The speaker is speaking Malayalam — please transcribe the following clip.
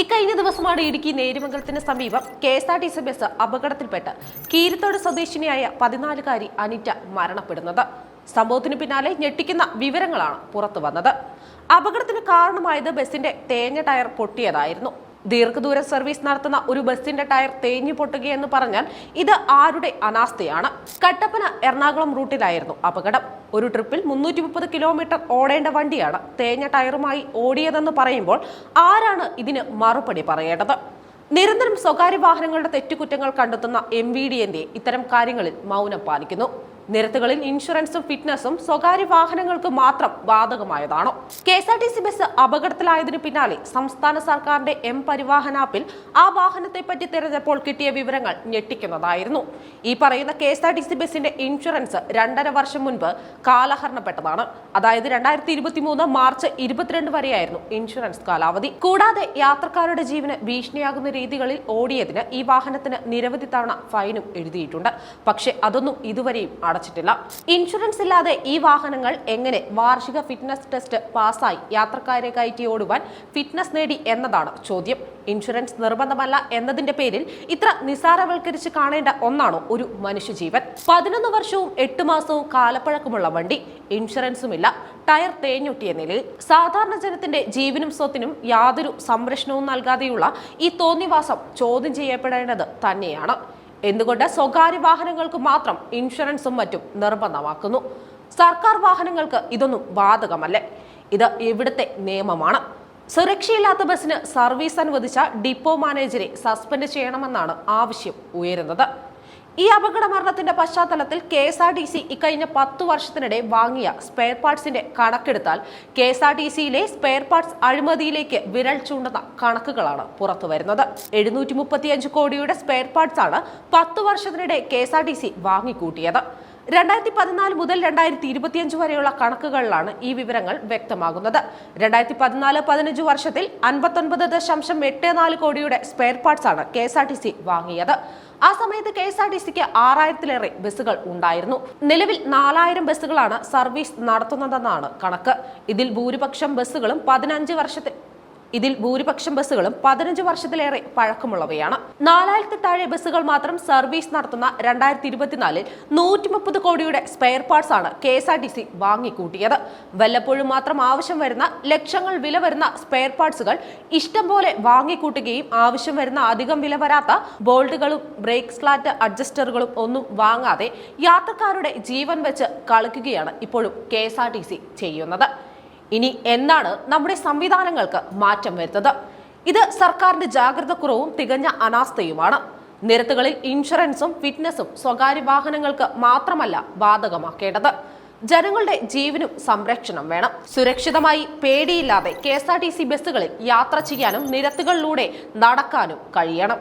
ഇക്കഴിഞ്ഞ ദിവസമാണ് ഇടുക്കി നേരുമംഗലത്തിന് സമീപം K S R T C bus അപകടത്തിൽപ്പെട്ട് കീരത്തോട് സ്വദേശിനിയായ പതിനാലുകാരി അനിറ്റ മരണപ്പെടുന്നത്. സംഭവത്തിന് പിന്നാലെ ഞെട്ടിക്കുന്ന വിവരങ്ങളാണ് പുറത്തു വന്നത് അപകടത്തിന് കാരണമായത് ബസിന്റെ തേഞ്ഞ ടയർ പൊട്ടിയതായിരുന്നു. ദീർഘദൂര സർവീസ് നടത്തുന്ന ഒരു ബസിന്റെ ടയർ തേഞ്ഞു പൊട്ടുകയെന്ന് പറഞ്ഞാൽ ഇത് ആരുടെ അനാസ്ഥയാണ്? കട്ടപ്പന എറണാകുളം റൂട്ടിലായിരുന്നു അപകടം. ഒരു ട്രിപ്പിൽ മുന്നൂറ്റി മുപ്പത് കിലോമീറ്റർ ഓടേണ്ട വണ്ടിയാണ് തേഞ്ഞ ടയറുമായി ഓടിയതെന്ന് പറയുമ്പോൾ ആരാണ് ഇതിന് മറുപടി പറയേണ്ടത്? നിരന്തരം സ്വകാര്യ വാഹനങ്ങളുടെ തെറ്റുകുറ്റങ്ങൾ കണ്ടെത്തുന്ന എം വി ഡി ഇത്തരം കാര്യങ്ങളിൽ മൗനം പാലിക്കുന്നു. നിരത്തുകളിൽ ഇൻഷുറൻസും ഫിറ്റ്നസും സ്വകാര്യ വാഹനങ്ങൾക്ക് മാത്രം ബാധകമായതാണോ? K S R T C bus അപകടത്തിലായതിനു പിന്നാലെ സംസ്ഥാന സർക്കാരിന്റെ എം പരിവാഹൻ ആപ്പിൽ ആ വാഹനത്തെ പറ്റി തിരഞ്ഞപ്പോൾ കിട്ടിയ വിവരങ്ങൾ ഞെട്ടിക്കുന്നതായിരുന്നു. ഈ പറയുന്ന K S R T C ബസിന്റെ ഇൻഷുറൻസ് രണ്ടര വർഷം മുൻപ് കാലഹരണപ്പെട്ടതാണ്. അതായത് രണ്ടായിരത്തി ഇരുപത്തി മൂന്ന് മാർച്ച് ഇരുപത്തിരണ്ട് വരെയായിരുന്നു ഇൻഷുറൻസ് കാലാവധി. കൂടാതെ യാത്രക്കാരുടെ ജീവന് ഭീഷണിയാകുന്ന രീതികളിൽ ഓടിയതിന് ഈ വാഹനത്തിന് നിരവധി തവണ ഫൈനും എഴുതിയിട്ടുണ്ട്. പക്ഷേ അതൊന്നും ഇതുവരെയും അടച്ചിട്ടില്ല ഇൻഷുറൻസ് ഇല്ലാതെ ഈ വാഹനങ്ങൾ എങ്ങനെ വാർഷിക ഫിറ്റ്നസ് ടെസ്റ്റ് പാസ്സായി? യാത്രക്കാരെ കയറ്റി ഓടുവാൻ ഫിറ്റ്നസ് നേടി എന്നതാണ് ചോദ്യം. ഇൻഷുറൻസ് നിർബന്ധമല്ല എന്നതിന്റെ പേരിൽ ഇത്ര നിസാരവൽക്കരിച്ച് കാണേണ്ട ഒന്നാണോ ഒരു മനുഷ്യജീവൻ? പതിനൊന്ന് വർഷവും എട്ട് മാസവും കാലപ്പഴക്കമുള്ള വണ്ടി ഇൻഷുറൻസും ഇല്ല ടയർ തേഞ്ഞൊട്ടിയ നിലയിൽ സാധാരണ ജനത്തിന്റെ ജീവനും സ്വത്തിനും യാതൊരു സംരക്ഷണവും നൽകാതെയുള്ള ഈ തോന്നിവാസം ചോദ്യം ചെയ്യപ്പെടേണ്ടത് തന്നെയാണ്. എന്തുകൊണ്ട് സ്വകാര്യ വാഹനങ്ങൾക്ക് മാത്രം ഇൻഷുറൻസും മറ്റും നിർബന്ധമാക്കുന്നു? സർക്കാർ വാഹനങ്ങൾക്ക് ഇതൊന്നും ബാധകമല്ലേ? ഇത് ഇവിടുത്തെ നിയമമാണ്. സുരക്ഷയില്ലാത്ത ബസ്സിന് സർവീസ് അനുവദിച്ച ഡിപ്പോ മാനേജറെ സസ്പെൻഡ് ചെയ്യണമെന്നാണ് ആവശ്യം ഉയരുന്നത്. ഈ അപകട മരണത്തിന്റെ പശ്ചാത്തലത്തിൽ K S R T C ഇക്കഴിഞ്ഞ പത്തു വർഷത്തിനിടെ വാങ്ങിയ സ്പെയർ പാർട്സിന്റെ കണക്കെടുത്താൽ കെ എസ് ആർ ടി സിയിലെ സ്പെയർ പാർട്സ് അഴിമതിയിലേക്ക് വിരൽ ചൂണ്ടുന്ന കണക്കുകളാണ് പുറത്തു വരുന്നത്. എഴുന്നൂറ്റി മുപ്പത്തിയഞ്ച് കോടിയുടെ സ്പെയർ പാർട്സ് ആണ് പത്തു വർഷത്തിനിടെ K S R T C വാങ്ങിക്കൂട്ടിയത്. രണ്ടായിരത്തി പതിനാല് മുതൽ രണ്ടായിരത്തി ഇരുപത്തിയഞ്ച് വരെയുള്ള കണക്കുകളിലാണ് ഈ വിവരങ്ങൾ വ്യക്തമാകുന്നത്. രണ്ടായിരത്തി പതിനാല് പതിനഞ്ച് വർഷത്തിൽ അൻപത്തൊൻപത് ദശാംശം എട്ട് നാല് കോടിയുടെ സ്പെയർ പാർട്സ് ആണ് K S R T C വാങ്ങിയത്. ആ സമയത്ത് കെ എസ് ആർ ടി സിക്ക് ആറായിരത്തിലേറെ ബസ്സുകൾ ഉണ്ടായിരുന്നു. നിലവിൽ നാലായിരം ബസ്സുകളാണ് സർവീസ് നടത്തുന്നതെന്നാണ് കണക്ക്. ഇതിൽ ഭൂരിപക്ഷം ബസ്സുകളും പതിനഞ്ച് വർഷത്തിൽ ഇതിൽ ഭൂരിപക്ഷം ബസ്സുകളും പതിനഞ്ച് വർഷത്തിലേറെ പഴക്കമുള്ളവയാണ്. നാലായിരത്തി താഴെ ബസ്സുകൾ മാത്രം സർവീസ് നടത്തുന്ന രണ്ടായിരത്തി ഇരുപത്തിനാലിൽ നൂറ്റി മുപ്പത് കോടിയുടെ സ്പെയർ പാർട്സ് ആണ് K S R T C വാങ്ങിക്കൂട്ടിയത്. വല്ലപ്പോഴും മാത്രം ആവശ്യം വരുന്ന ലക്ഷങ്ങൾ വില വരുന്ന സ്പെയർ പാർട്സുകൾ ഇഷ്ടം പോലെ വാങ്ങിക്കൂട്ടുകയും ആവശ്യം വരുന്ന അധികം വില വരാത്ത ബോൾട്ടുകളും ബ്രേക്ക് സ്ലാറ്റ് അഡ്ജസ്റ്ററുകളും ഒന്നും വാങ്ങാതെ യാത്രക്കാരുടെ ജീവൻ വെച്ച് കളിക്കുകയാണ് ഇപ്പോഴും കെ ചെയ്യുന്നത്. ഇനി എന്നാണ് നമ്മുടെ സംവിധാനങ്ങൾക്ക് മാറ്റം വരുന്നത്? ഇത് സർക്കാരിന്റെ ജാഗ്രത കുറവും തികഞ്ഞ അനാസ്ഥയുമാണ്. നിരത്തുകളിൽ ഇൻഷുറൻസും ഫിറ്റ്നസും സ്വകാര്യ വാഹനങ്ങൾക്ക് മാത്രമല്ല ബാധകമാക്കേണ്ടത്. ജനങ്ങളുടെ ജീവനും സംരക്ഷണം വേണം. സുരക്ഷിതമായി പേടിയില്ലാതെ കെ ബസ്സുകളിൽ യാത്ര ചെയ്യാനും നിരത്തുകളിലൂടെ നടക്കാനും കഴിയണം.